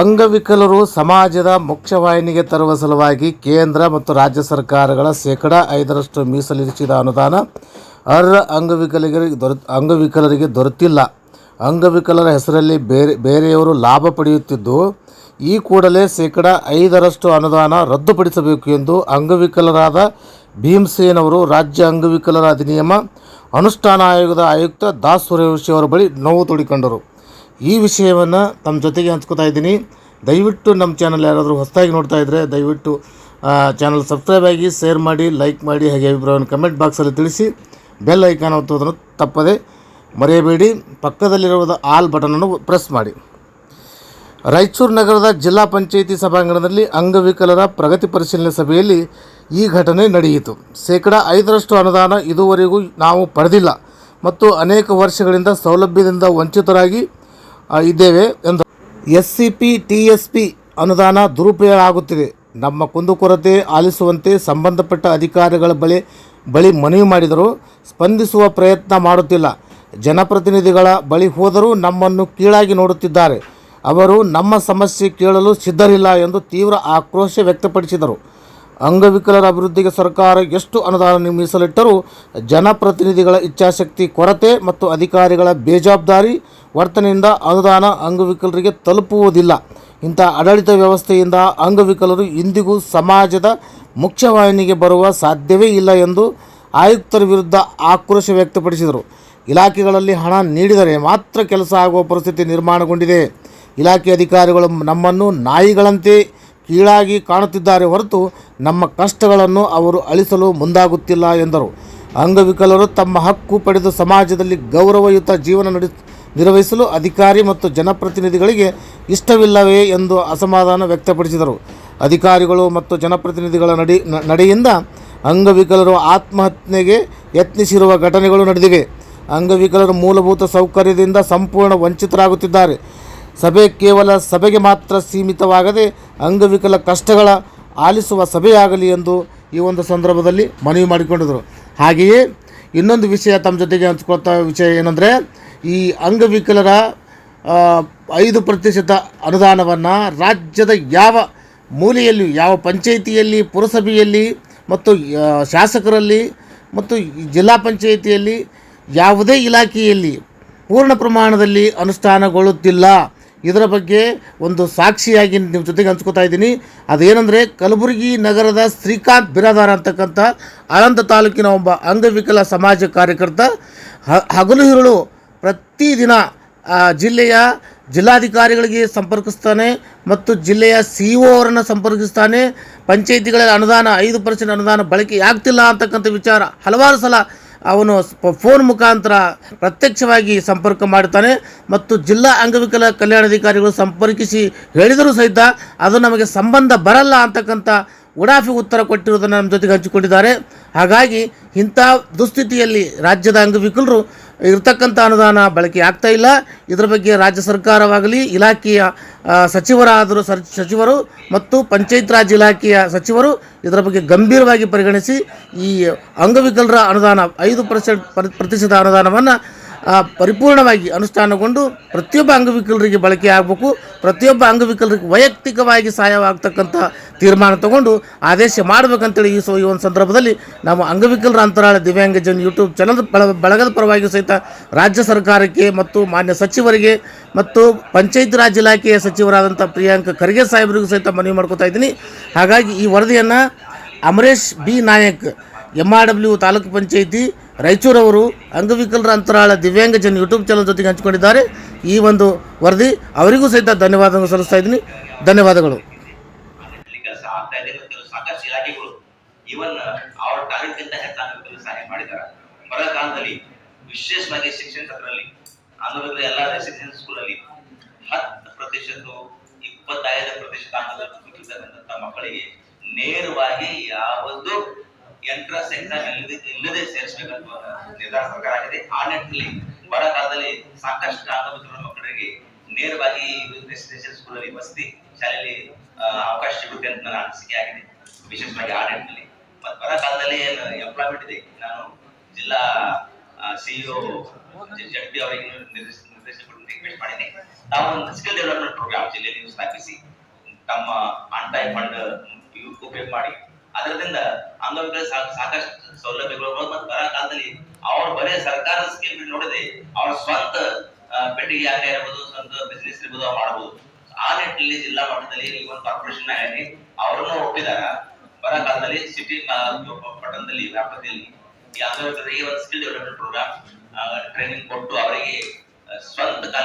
ಅಂಗವಿಕಲರು ಸಮಾಜದ ಮುಖ್ಯವಾಹಿನಿಗೆ ತರುವ ಸಲುವಾಗಿ ಕೇಂದ್ರ ಮತ್ತು ರಾಜ್ಯ ಸರ್ಕಾರಗಳ ಶೇಕಡ ಐದರಷ್ಟು ಮೀಸಲಿರಿಸಿದ ಅನುದಾನ ಅರ್ಹ ಅಂಗವಿಕಲರಿಗೆ ದೊರೆ ಅಂಗವಿಕಲರಿಗೆ ದೊರೆತಿಲ್ಲ. ಅಂಗವಿಕಲರ ಹೆಸರಲ್ಲಿ ಬೇರೆ, ಬೇರೆಯವರು ಲಾಭ ಪಡೆಯುತ್ತಿದ್ದು, ಈ ಕೂಡಲೇ ಶೇಕಡ ಐದರಷ್ಟು ಅನುದಾನ ರದ್ದುಪಡಿಸಬೇಕು ಎಂದು ಅಂಗವಿಕಲರಾದ ಭೀಮಸೇನ್ ಅವರು ರಾಜ್ಯ ಅಂಗವಿಕಲರ ಅಧಿನಿಯಮ, ಅನುಷ್ಠಾನ ಆಯೋಗದ ಆಯುಕ್ತ ದಾಸ್ ಸುರೇಶ್ ಅವರ ಬಳಿ ನೋವು ತೋಡಿಕೊಂಡರು. ಈ ವಿಷಯವನ್ನು ತಮ್ಮ ಜೊತೆಗೆ ಹಂಚ್ಕೋತಾ ಇದ್ದೀನಿ. ದಯವಿಟ್ಟು ನಮ್ಮ ಚಾನಲ್ ಯಾರಾದರೂ ಹೊಸದಾಗಿ ನೋಡ್ತಾ ಇದ್ದರೆ ದಯವಿಟ್ಟು ಚಾನಲ್ ಸಬ್ಸ್ಕ್ರೈಬ್ ಆಗಿ ಶೇರ್ ಮಾಡಿ ಲೈಕ್ ಮಾಡಿ, ಹಾಗೆ ಅಭಿಪ್ರಾಯವನ್ನು ಕಮೆಂಟ್ ಬಾಕ್ಸಲ್ಲಿ ತಿಳಿಸಿ. ಬೆಲ್ ಐಕಾನ್ ಒತ್ತುವುದನ್ನು ತಪ್ಪದೆ ಮರೆಯಬೇಡಿ. ಪಕ್ಕದಲ್ಲಿರುವ ಆಲ್ ಬಟನನ್ನು ಪ್ರೆಸ್ ಮಾಡಿ. ರಾಯಚೂರು ನಗರದ ಜಿಲ್ಲಾ ಪಂಚಾಯಿತಿ ಸಭಾಂಗಣದಲ್ಲಿ ಅಂಗವಿಕಲರ ಪ್ರಗತಿ ಪರಿಶೀಲನೆ ಸಭೆಯಲ್ಲಿ ಈ ಘಟನೆ ನಡೆಯಿತು. ಶೇಕಡಾ ಐದರಷ್ಟು ಅನುದಾನ ಇದುವರೆಗೂ ನಾವು ಪಡೆದಿಲ್ಲ ಮತ್ತು ಅನೇಕ ವರ್ಷಗಳಿಂದ ಸೌಲಭ್ಯದಿಂದ ವಂಚಿತರಾಗಿ ಇದ್ದೇವೆ ಎಂದು. S C P, T S P ಅನುದಾನ ದುರುಪಯೋಗ ಆಗುತ್ತಿದೆ ನಮ್ಮ ಕುಂದುಕೊರತೆ ಆಲಿಸುವಂತೆ ಸಂಬಂಧಪಟ್ಟ ಅಧಿಕಾರಿಗಳ ಬಳಿ ಬಳಿ ಮನವಿ ಮಾಡಿದರೂ ಸ್ಪಂದಿಸುವ ಪ್ರಯತ್ನ ಮಾಡುತ್ತಿಲ್ಲ. ಜನಪ್ರತಿನಿಧಿಗಳ ಬಳಿ ಹೋದರೂ ನಮ್ಮನ್ನು ಕೀಳಾಗಿ ನೋಡುತ್ತಿದ್ದಾರೆ. ಅವರು ನಮ್ಮ ಸಮಸ್ಯೆ ಕೇಳಲು ಸಿದ್ಧರಿಲ್ಲ ಎಂದು ತೀವ್ರ ಆಕ್ರೋಶ ವ್ಯಕ್ತಪಡಿಸಿದರು. ಅಂಗವಿಕಲರ ಅಭಿವೃದ್ಧಿಗೆ ಸರ್ಕಾರ ಎಷ್ಟು ಅನುದಾನ ಮೀಸಲಿಟ್ಟರೂ ಜನಪ್ರತಿನಿಧಿಗಳ ಇಚ್ಛಾಶಕ್ತಿ ಕೊರತೆ ಮತ್ತು ಅಧಿಕಾರಿಗಳ ಬೇಜವಾಬ್ದಾರಿ ವರ್ತನೆಯಿಂದ ಅನುದಾನ ಅಂಗವಿಕಲರಿಗೆ ತಲುಪುವುದಿಲ್ಲ. ಇಂಥ ಆಡಳಿತ ವ್ಯವಸ್ಥೆಯಿಂದ ಅಂಗವಿಕಲರು ಇಂದಿಗೂ ಸಮಾಜದ ಮುಖ್ಯವಾಹಿನಿಗೆ ಬರುವ ಸಾಧ್ಯವೇ ಇಲ್ಲ ಎಂದು ಆಯುಕ್ತರ ವಿರುದ್ಧ ಆಕ್ರೋಶ ವ್ಯಕ್ತಪಡಿಸಿದರು. ಇಲಾಖೆಗಳಲ್ಲಿ ಹಣ ನೀಡಿದರೆ ಮಾತ್ರ ಕೆಲಸ ಆಗುವ ಪರಿಸ್ಥಿತಿ ನಿರ್ಮಾಣಗೊಂಡಿದೆ. ಇಲಾಖೆ ಅಧಿಕಾರಿಗಳು ನಮ್ಮನ್ನು ನಾಯಿಗಳಂತೆ ಕೀಳಾಗಿ ಕಾಣುತ್ತಿದ್ದಾರೆ ಹೊರತು ನಮ್ಮ ಕಷ್ಟಗಳನ್ನು ಅವರು ಅಳಿಸಲು ಮುಂದಾಗುತ್ತಿಲ್ಲ ಎಂದರು. ಅಂಗವಿಕಲರು ತಮ್ಮ ಹಕ್ಕು ಪಡೆದು ಸಮಾಜದಲ್ಲಿ ಗೌರವಯುತ ಜೀವನ ನಡೆ ನಿರ್ವಹಿಸಲು ಅಧಿಕಾರಿ ಮತ್ತು ಜನಪ್ರತಿನಿಧಿಗಳಿಗೆ ಇಷ್ಟವಿಲ್ಲವೇ ಎಂದು ಅಸಮಾಧಾನ ವ್ಯಕ್ತಪಡಿಸಿದರು. ಅಧಿಕಾರಿಗಳು ಮತ್ತು ಜನಪ್ರತಿನಿಧಿಗಳ ನಡೆ ನಡೆಯಿಂದ ಅಂಗವಿಕಲರು ಆತ್ಮಹತ್ಯೆಗೆ ಯತ್ನಿಸಿರುವ ಘಟನೆಗಳು ನಡೆದಿವೆ. ಅಂಗವಿಕಲರು ಮೂಲಭೂತ ಸೌಕರ್ಯದಿಂದ ಸಂಪೂರ್ಣ ವಂಚಿತರಾಗುತ್ತಿದ್ದಾರೆ. ಸಭೆ ಕೇವಲ ಸಭೆಗೆ ಮಾತ್ರ ಸೀಮಿತವಾಗದೆ ಅಂಗವಿಕಲ ಕಷ್ಟಗಳ ಆಲಿಸುವ ಸಭೆಯಾಗಲಿ ಎಂದು ಈ ಒಂದು ಸಂದರ್ಭದಲ್ಲಿ ಮನವಿ ಮಾಡಿಕೊಂಡಿದ್ದರು. ಹಾಗೆಯೇ ಇನ್ನೊಂದು ವಿಷಯ ತಮ್ಮ ಜೊತೆಗೆ ಹಂಚ್ಕೊಳ್ತಾ ವಿಷಯ ಏನಂದರೆ, ಈ ಅಂಗವಿಕಲರ ಐದು ಪ್ರತಿಶತ ಅನುದಾನವನ್ನು ರಾಜ್ಯದ ಯಾವ ಮೂಲೆಯಲ್ಲಿ, ಯಾವ ಪಂಚಾಯಿತಿಯಲ್ಲಿ, ಪುರಸಭೆಯಲ್ಲಿ ಮತ್ತು ಶಾಸಕರಲ್ಲಿ ಮತ್ತು ಜಿಲ್ಲಾ ಪಂಚಾಯಿತಿಯಲ್ಲಿ ಯಾವುದೇ ಇಲಾಖೆಯಲ್ಲಿ ಪೂರ್ಣ ಪ್ರಮಾಣದಲ್ಲಿ ಅನುಷ್ಠಾನಗೊಳ್ಳುತ್ತಿಲ್ಲ. ಇದರ ಬಗ್ಗೆ ಒಂದು ಸಾಕ್ಷಿಯಾಗಿ ನಿಮ್ಮ ಜೊತೆಗೆ ಹಂಚ್ಕೋತಾ ಇದ್ದೀನಿ. ಅದೇನೆಂದರೆ ಕಲಬುರಗಿ ನಗರದ ಶ್ರೀಕಾಂತ್ ಬಿರಾದಾರ ಅಂತಕ್ಕಂಥ ಆಳಂದ ತಾಲೂಕಿನ ಒಬ್ಬ ಅಂಗವಿಕಲ ಸಮಾಜ ಕಾರ್ಯಕರ್ತ ಹಗಲು ಇರುಳು ಪ್ರತಿದಿನ ಜಿಲ್ಲೆಯ ಜಿಲ್ಲಾಧಿಕಾರಿಗಳಿಗೆ ಸಂಪರ್ಕಿಸ್ತಾನೆ ಮತ್ತು ಜಿಲ್ಲೆಯ ಸಿ ಒ ಅವರನ್ನು ಸಂಪರ್ಕಿಸ್ತಾನೆ. ಪಂಚಾಯಿತಿಗಳಲ್ಲಿ ಅನುದಾನ, ಐದು ಪರ್ಸೆಂಟ್ ಅನುದಾನ ಬಳಕೆ ಆಗ್ತಿಲ್ಲ ಅಂತಕ್ಕಂಥ ವಿಚಾರ ಹಲವಾರು ಸಲ ಅವನು ಫೋನ್ ಮುಖಾಂತರ ಪ್ರತ್ಯಕ್ಷವಾಗಿ ಸಂಪರ್ಕ ಮಾಡುತ್ತಾನೆ ಮತ್ತು ಜಿಲ್ಲಾ ಅಂಗವಿಕಲ ಕಲ್ಯಾಣಾಧಿಕಾರಿಗಳು ಸಂಪರ್ಕಿಸಿ ಹೇಳಿದರೂ ಸಹಿತ ಅದು ನಮಗೆ ಸಂಬಂಧ ಬರಲ್ಲ ಅಂತಕ್ಕಂಥ ಉಡಾಫಿ ಉತ್ತರ ಕೊಟ್ಟಿರುವುದನ್ನು ನಮ್ಮ ಜೊತೆಗೆ ಹಂಚಿಕೊಂಡಿದ್ದಾರೆ. ಹಾಗಾಗಿ ಇಂಥ ದುಸ್ಥಿತಿಯಲ್ಲಿ ರಾಜ್ಯದ ಅಂಗವಿಕಲರು ಇರತಕ್ಕಂಥ ಅನುದಾನ ಬಳಕೆ ಆಗ್ತಾ ಇಲ್ಲ. ಇದರ ಬಗ್ಗೆ ರಾಜ್ಯ ಸರ್ಕಾರವಾಗಲಿ, ಇಲಾಖೆಯ ಸಚಿವರಾದರೂ ಸಚಿವರು ಮತ್ತು ಪಂಚಾಯತ್ ರಾಜ್ ಇಲಾಖೆಯ ಸಚಿವರು ಇದರ ಬಗ್ಗೆ ಗಂಭೀರವಾಗಿ ಪರಿಗಣಿಸಿ ಈ ಅಂಗವಿಕಲರ ಅನುದಾನ, ಐದು ಪರ್ಸೆಂಟ್ ಪ್ರತಿಶತ ಅನುದಾನವನ್ನು ಪರಿಪೂರ್ಣವಾಗಿ ಅನುಷ್ಠಾನಗೊಂಡು ಪ್ರತಿಯೊಬ್ಬ ಅಂಗವಿಕಲರಿಗೆ ಬಳಕೆ ಆಗಬೇಕು, ಪ್ರತಿಯೊಬ್ಬ ಅಂಗವಿಕಲರಿಗೆ ವೈಯಕ್ತಿಕವಾಗಿ ಸಹಾಯವಾಗ್ತಕ್ಕಂಥ ತೀರ್ಮಾನ ತಗೊಂಡು ಆದೇಶ ಮಾಡಬೇಕಂತೇಳಿ ಈ ಸೊ ಈ ಒಂದು ಸಂದರ್ಭದಲ್ಲಿ ನಾವು ಅಂಗವಿಕಲರ ಅಂತರಾಳ ದಿವ್ಯಾಂಗ ಜನ್ ಯೂಟ್ಯೂಬ್ ಚಾನಲ್ ಬಳ ಬಳಗದ ಪರವಾಗಿ ಸಹಿತ ರಾಜ್ಯ ಸರ್ಕಾರಕ್ಕೆ ಮತ್ತು ಮಾನ್ಯ ಸಚಿವರಿಗೆ ಮತ್ತು ಪಂಚಾಯತ್ ರಾಜ್ ಇಲಾಖೆಯ ಸಚಿವರಾದಂಥ ಪ್ರಿಯಾಂಕ ಖರ್ಗೆ ಸಾಹೇಬರಿಗೂ ಸಹಿತ ಮನವಿ ಮಾಡ್ಕೊತಾ ಇದ್ದೀನಿ. ಹಾಗಾಗಿ ಈ ವರದಿಯನ್ನು Amaresh B Nayak M R W taluk panchayat ರಾಯಚೂರವರು ಅಂಗವಿಕಲರ ಅಂತರಾಳ ದಿವ್ಯಾಂಗ ಜನ ಯೂಟ್ಯೂಬ್ ಚಾನಲ್ ಜೊತೆಗೆ ಹಂಚಿಕೊಂಡಿದ್ದಾರೆ. ಈ ಒಂದು ವರದಿ ಅವರಿಗೂ ಸಹಿತ ಧನ್ಯವಾದಗಳು ಸಲ್ಲಿಸ್ತಾ ಇದ್ದೀನಿ. ಧನ್ಯವಾದಗಳು. ಸಾಕಷ್ಟು ಇಲಾಖೆಗಳು ಇವನ್ ಅವ್ರ ಟಾರ್ಗೆಟ್ಗಿಂತ ಹೆಚ್ಚಾಗಿ ಸಹಾಯ ಮಾಡಿದ್ದಾರೆ. ಬರ ಕಾಲದಲ್ಲಿ ವಿಶೇಷವಾಗಿ ಶಿಕ್ಷಣ ಕ್ಷೇತ್ರದಲ್ಲಿ ಅಂಗವಿಕಲ ಎಲ್ಲ ರೆಸಿಡೆನ್ಸಿ ಸ್ಕೂಲಲ್ಲಿ ಹತ್ತು ಪ್ರತಿಶತ ಇಪ್ಪತ್ತೈದು ಪ್ರತಿಶತ ಅಂಗವಿಕಲಿರ್ತಕ್ಕಂಥ ಮಕ್ಕಳಿಗೆ ನೇರವಾಗಿ ಯಾವುದು ಎಂಟ್ರೆನ್ಸ್ ಸೆಕ್ಟರ್ ಇಲ್ಲದೆ ಸೇರಿಸಬೇಕಂತ ನಿರ್ಧಾರ ಸರ್ಕಾರ ಆಗಿದೆ. ಆ ನಿಟ್ಟಿನಲ್ಲಿ ಬರ ಕಾಲದಲ್ಲಿ ಸಾಕಷ್ಟು ಆಗಬೇಕು ಮಕ್ಕಳಿಗೆ ನೇರವಾಗಿ ರೆಸಿಡೆನ್ಸಿಯಲ್ ಸ್ಕೂಲಲ್ಲಿ ವಸತಿ ಶಾಲೆಯಲ್ಲಿ ಅವಕಾಶ ಸಿಗುತ್ತೆ ಅಂತ ನನ್ನ ಅನಿಸಿಕೆ ಆಗಿದೆ. ವಿಶೇಷವಾಗಿ ಆ ನಿಟ್ಟಿನಲ್ಲಿ. ಮತ್ತು ಬರ ಕಾಲದಲ್ಲಿ ಎಂಪ್ಲಾಯ್ಮೆಂಟ್ ಇದೆ? ನಾನು ಜಿಲ್ಲಾ ಸಿಇಒ ಜಡ್ ಪಿ ಅವರಿಗೆ ನಿರ್ದೇಶ ರಿಕ್ವೆಸ್ಟ್ ಮಾಡಿದ್ದೀನಿ ತಾವು ಒಂದು ಸ್ಕಿಲ್ ಡೆವಲಪ್ಮೆಂಟ್ ಪ್ರೋಗ್ರಾಮ್ ಜಿಲ್ಲೆಯಲ್ಲಿ ಸ್ಥಾಪಿಸಿ, ತಮ್ಮ ಅಂಟಾಯ್ ಫಂಡ್ ಉಪಯೋಗ ಮಾಡಿ ಅದರಿಂದ ಅಂಗವಿಕಲ ಸಾಕಷ್ಟು ಸೌಲಭ್ಯಗಳು ಮತ್ತು ಬರ ಕಾಲದಲ್ಲಿ ಅವ್ರ ಬರೀ ಸರ್ಕಾರದ ಸ್ಕೀಮ್ ನೋಡದೆ ಅವ್ರ ಸ್ವಂತ ಪೆಟ್ಟಿಗೆ ಆಗ ಇರಬಹುದು ಸ್ವಂತ ಬಿಸ್ನೆಸ್ ಅವ್ರು ಮಾಡ್ಬೋದು. ಆ ನಿಟ್ಟಿನಲ್ಲಿ ಜಿಲ್ಲಾ ಮಟ್ಟದಲ್ಲಿ ಈ ಒಂದು ಕಾರ್ಪೊರೇಷನ್ ಹೇಳಿ ಅವರನ್ನು ಒಪ್ಪಿದಾಗ ಬರ ಕಾಲದಲ್ಲಿ ಸಿಟಿ ಪಟ್ಟಣದಲ್ಲಿ ವ್ಯಾಪ್ತಿಯಲ್ಲಿ ಈ ಅಂಗವಿಕಲರಿಗೆ ಒಂದು ಸ್ಕಿಲ್ ಡೆವಲಪ್ಮೆಂಟ್ ಪ್ರೋಗ್ರಾಮ್ ಟ್ರೈನಿಂಗ್ ಕೊಟ್ಟು ಅವರಿಗೆ ಸ್ವಂತ ಕಾಲ